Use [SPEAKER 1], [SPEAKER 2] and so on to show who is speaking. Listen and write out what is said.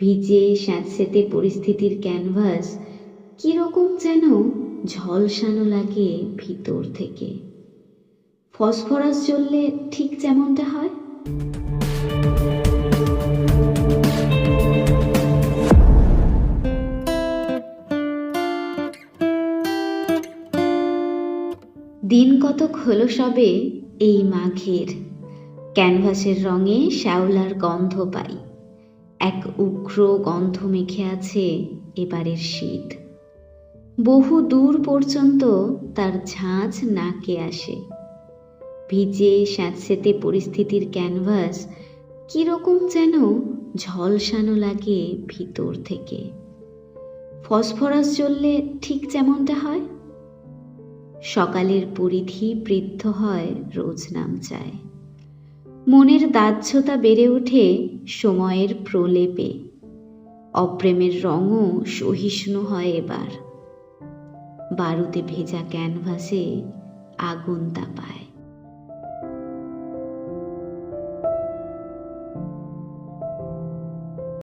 [SPEAKER 1] ভিজে স্যাঁতস্যাঁতে পরিস্থিতির ক্যানভাস কীরকম যেন ঝলসানো লাগে ভিতর থেকে। ফসফরাস জ্বললে ঠিক যেমনটা হয়। দিন কতক হলো সবে এই মাঘের। ক্যানভাসের রঙে শ্যাওলার গন্ধ পাই। এক উগ্র গন্ধ মেখে আছে এবারের শীত। বহু দূর পর্যন্ত তার ঝাঁঝ নাকে আসে। ভিজে স্যাঁতসেঁতে পরিস্থিতির ক্যানভাস কীরকম যেন ঝলসানো লাগে ভিতর থেকে। ফসফরাস জ্বললে ঠিক যেমনটা হয়। সকালের পরিধি বৃদ্ধ হয় রোজ নাম চায়। মনের বেড়ে ওঠে সময়ের প্রলেপে। অপ্রেমের রঙও সহিষ্ণু হয় এবার। বারুতে ভেজা ক্যানভাসে আগুন তাপায়।